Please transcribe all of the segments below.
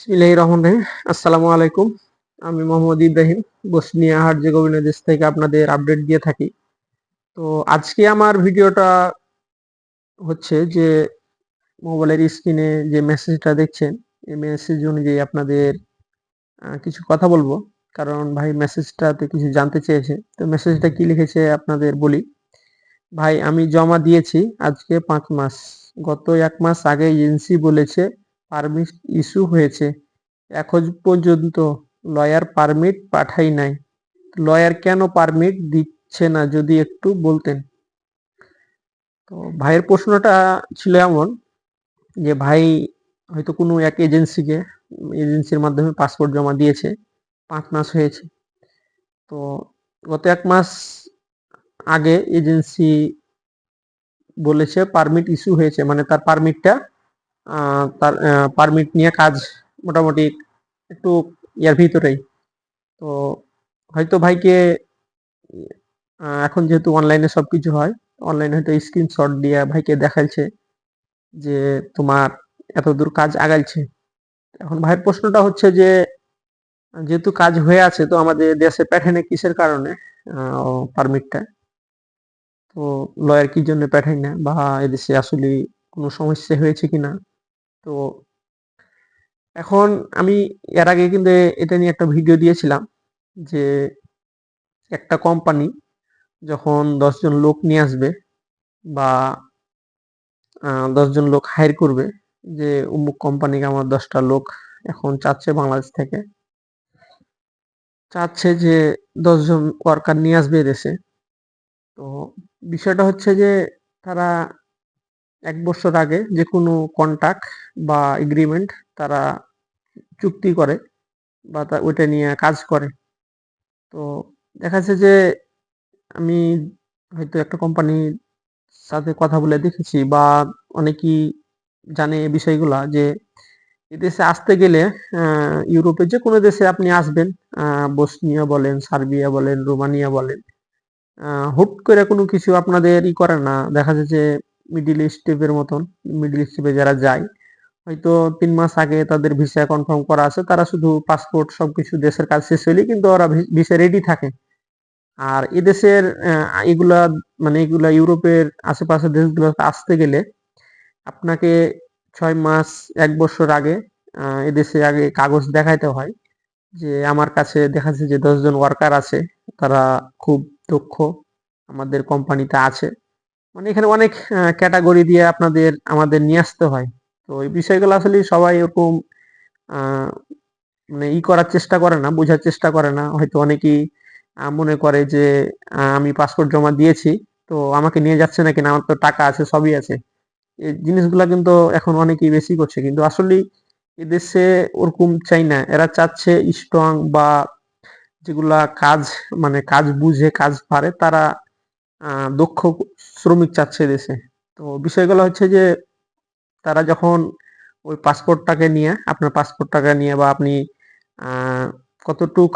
বিসমিল্লাহির রহমান রহিম। আসসালামু আলাইকুম। আমি মোহাম্মদ ইব্রাহিম, বসনিয়া হার্জেগোভিনা দেশ থেকে আপনাদের আপডেট দিয়ে থাকি। তো আজকে আমার ভিডিওটা হচ্ছে যে মোবাইলের স্ক্রিনে যে মেসেজটা দেখছেন, এই মেসেজ অনুযায়ী আপনাদের কিছু কথা বলব। কারণ ভাই মেসেজটাতে কিছু জানতে চেয়েছে। তো মেসেজটা কি লিখেছে আপনাদের বলি। ভাই, আমি জমা দিয়েছি আজকে পাঁচ মাস। গত এক মাস আগে এজেন্সি বলেছে পারমিট ইস্যু হয়েছে। এখন পর্যন্ত লয়ার পারমিট পাঠাই নাই। লয়ার কেন পারমিট দিচ্ছে না, যদি একটু বলতেন? তো ভাইয়ের প্রশ্নটা ছিল এমন যে, ভাই হয়তো কোনো এক এজেন্সিকে, এজেন্সির মাধ্যমে পাসপোর্ট জমা দিয়েছে, পাঁচ মাস হয়েছে। তো গত এক মাস আগে এজেন্সি বলেছে পারমিট ইস্যু হয়েছে মানে তার পারমিটটা তার পারমিট নিয়ে কাজ মোটামুটি একটু ইয়ার ভিতরেই। তো হয়তো ভাইকে এখন যেহেতু অনলাইনে সব কিছু হয় অনলাইনে হয়তো স্ক্রিনশট দিয়ে ভাইকে দেখাইছে যে তোমার এত দূর কাজ আগাইছে। এখন ভাইয়ের প্রশ্নটা হচ্ছে যে, যেহেতু কাজ হয়ে আছে, তো আমাদের দেশে পাঠানে কিসের কারণে পারমিটটা তো লয়ার কি জন্য পাঠাই না বা এদেশে আসলে কোনো সমস্যা হয়েছে কিনা? তো এখন আমি এর আগে কিন্তু এটা নিয়ে একটা ভিডিও দিয়েছিলাম যে একটা কোম্পানি যখন দশজন লোক নিয়ে আসবে বা দশজন লোক হায়ার করবে যে অমুক কোম্পানিকে আমার দশটা লোক এখন চাচ্ছে বাংলাদেশ থেকে, চাচ্ছে যে দশজন ওয়ার্কার নিয়ে আসবে দেশে তো বিষয়টা হচ্ছে যে তারা এক বছর আগে যে কোনো কন্ট্রাক্ট বা এগ্রিমেন্ট তারা চুক্তি করে বা তা, ওইটা নিয়ে কাজ করে। তো দেখা যাচ্ছে যে আমি হয়তো একটা কোম্পানির সাথে কথা বলে দেখেছি বা অনেকেই জানে এই বিষয়গুলা যে এদেশে আসতে গেলে ইউরোপের যে কোনো দেশে আপনি আসবেন বসনিয়া বলেন, সার্বিয়া বলেন, রোমানিয়া বলেন হুট করে কোনো কিছু আপনাদের ই করে না। দেখা যায় যে মিডিল স্টেপের মতন মিডিল স্টেপে যারা যায়, হয়তো তিন মাস আগে তাদের ভিসা কনফার্ম করা আছে, তারা শুধু পাসপোর্ট সবকিছু দেশের কাজ শেষ হলেই কিন্তু ওরা ভিসা রেডি থাকে। আর এদেশের এগুলা মানে এগুলা ইউরোপের আশেপাশের দেশগুলোতে আসতে গেলে আপনাকে ছয় মাস, এক বছর আগে এদেশে আগে কাগজ দেখাইতে হয় যে আমার কাছে দেখা যাচ্ছে যে দশজন ওয়ার্কার আছে, তারা খুব দক্ষ, আমাদের কোম্পানিতে আছে। মানে এখানে অনেক ক্যাটাগরি দিয়ে আপনাদের, আমাদের নিয়ে আসতে হয়। তো এই বিষয়গুলো আসলে সবাই এরকম মানে ই করার চেষ্টা করে না, বোঝার চেষ্টা করে না। হয়তো অনেকেই মনে করে যে আমি পাসপোর্ট জমা দিয়েছি, তো আমাকে নিয়ে যাচ্ছে না কিনা আমার তো টাকা আছে, সবই আছে। এই জিনিসগুলা কিন্তু এখন অনেকেই বেশি করছে, কিন্তু আসলে এদেশে ওরকম চাই না। এরা চাচ্ছে স্ট্রং বা যেগুলা কাজ মানে কাজ বুঝে, কাজ পারে, তারা দক্ষ শ্রমিক চাচ্ছে দেশে। তো বিষয়গুলো হচ্ছে যে, তারা যখন ওই পাসপোর্টটাকে নিয়ে, আপনার পাসপোর্টটাকে নিয়ে বা আপনি কতটুক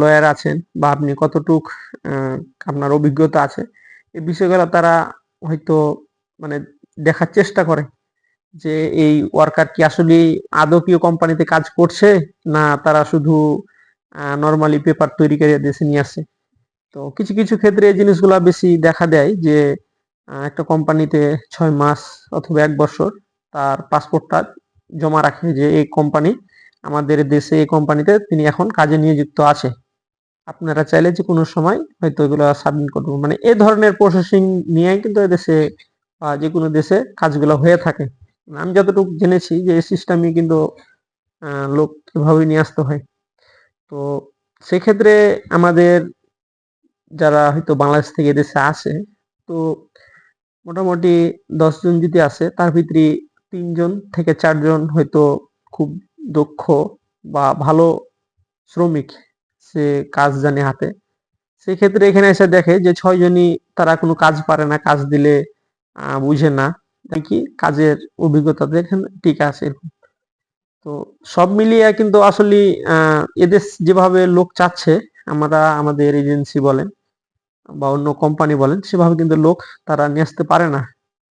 লয়ার আছেন বা আপনি কতটুক আপনার অভিজ্ঞতা আছে এই বিষয়গুলো তারা হয়তো মানে দেখার চেষ্টা করে যে এই ওয়ার্কার কি আসলে আদপীয় কোম্পানিতে কাজ করছে না তারা শুধু নর্মালি পেপার তৈরি করে দেশে নিয়ে আসে তো কিছু কিছু ক্ষেত্রে এই জিনিসগুলো বেশি দেখা দেয় যে একটা কোম্পানিতে ছয় মাস অথবা এক বছর তার পাসপোর্টটা জমা রাখে যে এই কোম্পানি, আমাদের দেশে এই কোম্পানিতে তিনি এখন কাজে নিয়োজিত আছে। আপনারা চাইলে যে কোনো সময় হয়তো এগুলো সাবমিট করব মানে এ ধরনের প্রসেসিং নিয়ে কিন্তু দেশে বা যে কোনো দেশে কাজগুলো হয়ে থাকে। আমি যতটুকু জেনেছি যে এই সিস্টেমই কিন্তু লোক এভাবেই নিয়ে আসতে হয়। তো সেক্ষেত্রে আমাদের যারা হয়তো বাংলাদেশ থেকে এদেশে আসে, তো মোটামুটি দশজন যদি আসে, তার ভিতরে তিনজন থেকে চারজন হয়তো খুব দক্ষ বা ভালো শ্রমিক সে কাজ জানে হাতে। সেক্ষেত্রে এখানে এসে দেখে যে ছয়জনই তারা কোনো কাজ পারে না, কাজ দিলে বুঝে না। কি কাজের অভিজ্ঞতা দেখেন, ঠিক আছে তো সব মিলিয়ে কিন্তু আসলে এদেশ যেভাবে লোক চাচ্ছে, আমরা আমাদের এজেন্সি বলেন বা অন্য কোম্পানি বলেন, সেভাবে কিন্তু লোক তারা নিয়ে আসতে পারে না।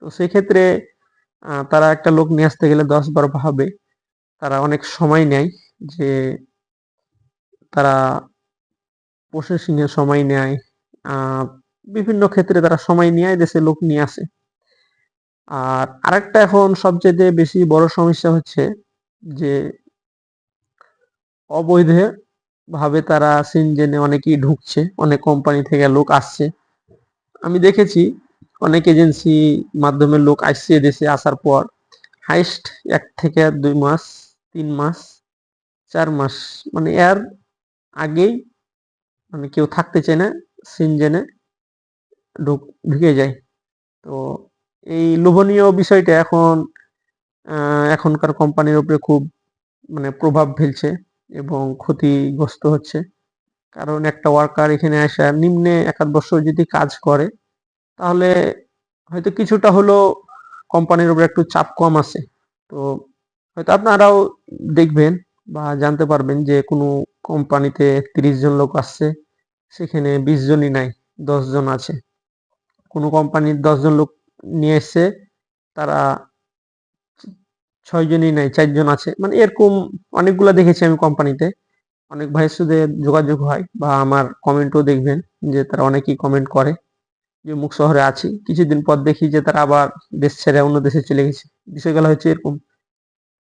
তো সেক্ষেত্রে তারা একটা লোক নিয়ে আসতে গেলে দশ বার ভাবে তারা অনেক সময় নেয় যে তারা প্রসেসিং এর সময় নেয়। বিভিন্ন ক্ষেত্রে তারা সময় নিয়ে দেশে লোক নিয়ে আসে। আর আরেকটা এখন সবচেয়ে বেশি বড় সমস্যা হচ্ছে যে অবৈধ ভাবে তারা সিনজেনে অনেকেই ঢুকছে, অনেক কোম্পানি থেকে লোক আসছে। আমি দেখেছি অনেক এজেন্সি মাধ্যমে লোক আসছে দেশে আসার পর। হাইস্ট এক থেকে দুই মাস, তিন মাস, চার মাস। মানে এর আগেই মানে কেউ থাকতে চায় না, সিনজেনে ঢুক, ঢুকে যায়। তো এই লোভনীয় বিষয়টা এখন এখনকার কোম্পানির উপরে খুব মানে প্রভাব ফেলছে। এবং ক্ষতিগ্রস্ত হচ্ছে। কারণ একটা ওয়ার্কার এখানে আসা নিম্নে এক বছর যদি কাজ করে, তাহলে হয়তো কিছুটা হলো কোম্পানির উপরে একটু চাপ কম আছে। তো হয়তো আপনারাও দেখবেন বা জানতে পারবেন যে কোনো কোম্পানিতে তিরিশ জন লোক আসছে, সেখানে বিশ জনই নাই, দশ জন আছে। কোনো কোম্পানির দশ জন লোক নিয়ে এসছে তারা ছয় জনই নাই, চারজন আছে। মানে এরকম অনেকগুলা দেখেছি আমি কোম্পানিতে। অনেক ভাইয়ের সাথে যোগাযোগ হয় বা আমার কমেন্টও দেখবেন যে তারা অনেকেই কমেন্ট করে যে মুখ শহরে আছি। কিছুদিন পর দেখি যে তারা আবার দেশ ছেড়ে অন্য দেশে চলে গেছে। বিষয়গুলো হচ্ছে এরকম।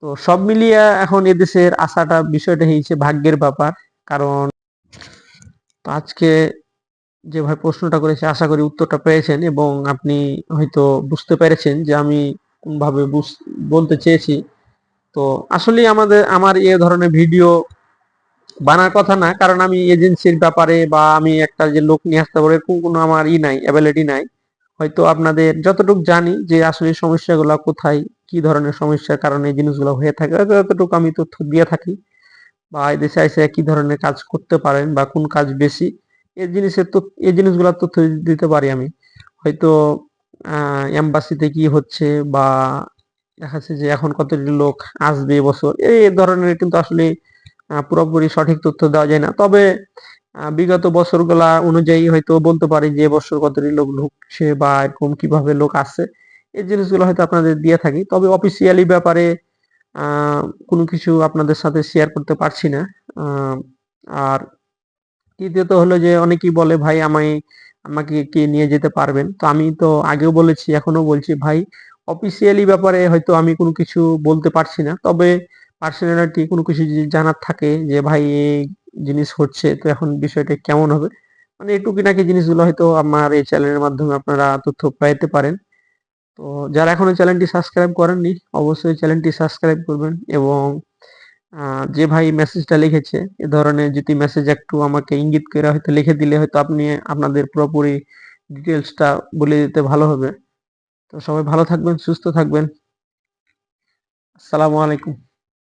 তো সব মিলিয়ে এখন এদেশের আশাটা, বিষয়টা হয়েছে ভাগ্যের ব্যাপার। কারণ আজকে যে ভাই প্রশ্নটা করেছে, আশা করি উত্তরটা পেয়েছেন এবং আপনি হয়তো বুঝতে পেরেছেন যে আমি বুঝ- বলতে চেয়েছি। তো আসলে আমাদের, আমার এ ধরনের ভিডিও বানার কথা না, কারণ আমি এজেন্সির ব্যাপারে বা আমি একটা যে লোক নিয়ে আসতে এরকম কোনো আমার ই নাই অ্যাবিলিটি নাই। হয়তো আপনাদের যতটুকু জানি যে আসলে সমস্যাগুলো কোথায়, কি ধরনের সমস্যার কারণে এই জিনিসগুলো হয়ে থাকে ততটুকু আমি তথ্য দিয়ে থাকি, বা দেশে এসে কি ধরনের কাজ করতে পারেন বা কোন কাজ বেশি এই জিনিসের এই জিনিসগুলোর তথ্য দিতে পারি আমি। হয়তো এম্বাসিতে কি হচ্ছে বা দেখা যাচ্ছে যে এখন কতটি লোক আসবে এবছর এই ধরনের কিন্তু আসলে পুরোপুরি সঠিক তথ্য দেওয়া যায় না। তবে বিগত বছরগুলা অনুযায়ী হয়তো বলতে পারি যে এবছর কতটি লোক ঢুকছে বা এরকম কীভাবে লোক আসছে, এই জিনিসগুলো হয়তো আপনাদের দিয়ে থাকি। তবে অফিসিয়ালি ব্যাপারে কোনো কিছু আপনাদের সাথে শেয়ার করতে পারছি না। আর তৃতীয়ত হলো যে অনেকেই বলে, ভাই, আমায় আমাকে কে নিয়ে যেতে পারবেন। তো আমি তো আগেও বলেছি এখনও বলছি, ভাই অফিসিয়ালি ব্যাপারে হয়তো আমি কোনো কিছু বলতে পারছি না। তবে পার্সোনালিটি কোনো কিছু জানার থাকে যে, ভাই এই জিনিস হচ্ছে, তো এখন বিষয়টা কেমন হবে? মানে এই টুকিটাকি জিনিসগুলো হয়তো আমার এই চ্যানেলের মাধ্যমে আপনারা তথ্য পাইতে পারেন। তো যারা এখনও চ্যানেলটি সাবস্ক্রাইব করেননি, অবশ্যই চ্যানেলটি সাবস্ক্রাইব করবেন এবং যে ভাই মেসেজটা লিখেছে, এ ধরনের যদি মেসেজ একটু আমাকে ইঙ্গিত করে হয়তো লিখে দিলে হয়তো আপনি আপনাদের পুরোপুরি ডিটেলসটা বলে দিতে ভালো হবে। তো সবাই ভালো থাকবেন, সুস্থ থাকবেন। আসসালামু আলাইকুম।